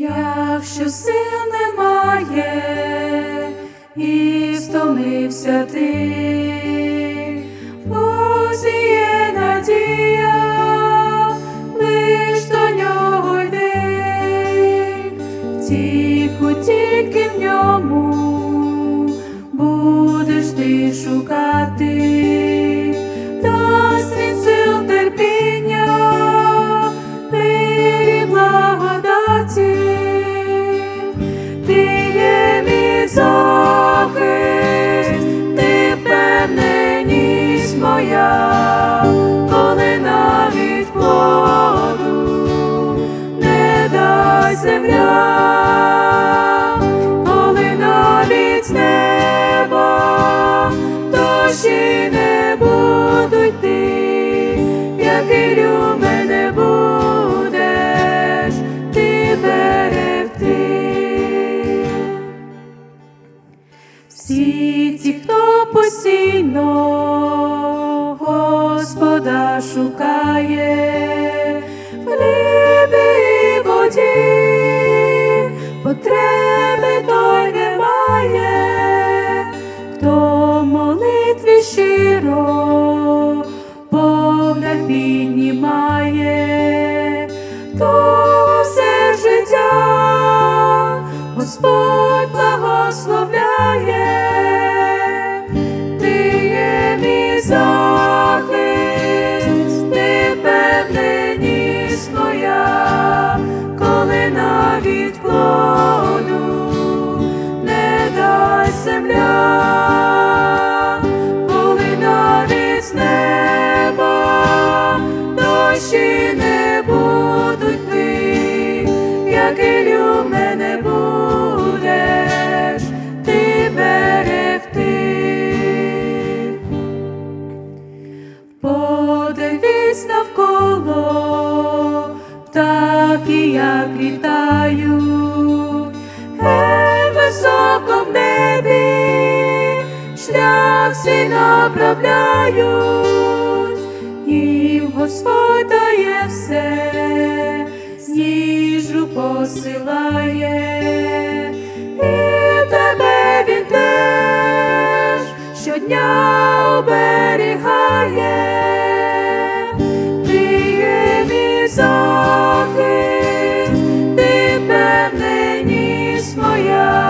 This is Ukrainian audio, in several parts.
знав, що сил немає, і стомився ти. Бозі надія, лиш до нього йди, тільки тільки в ньому будеш ти шукати, Всі ті, хто постійно Господа шукає, в хлібі і воді, потреби той немає, хто молитві щиро погляд піднімає, то все життя Господь благословляє, Подивись навколо, птахи як літають, геть високо в небі, шлях свій направляють, і Господь дає все, їжу посилає, і тебе він теж щодня оберігає, Hallelujah.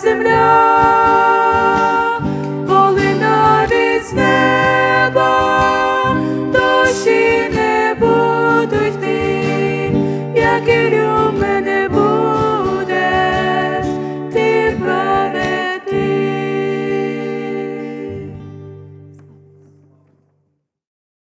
земля.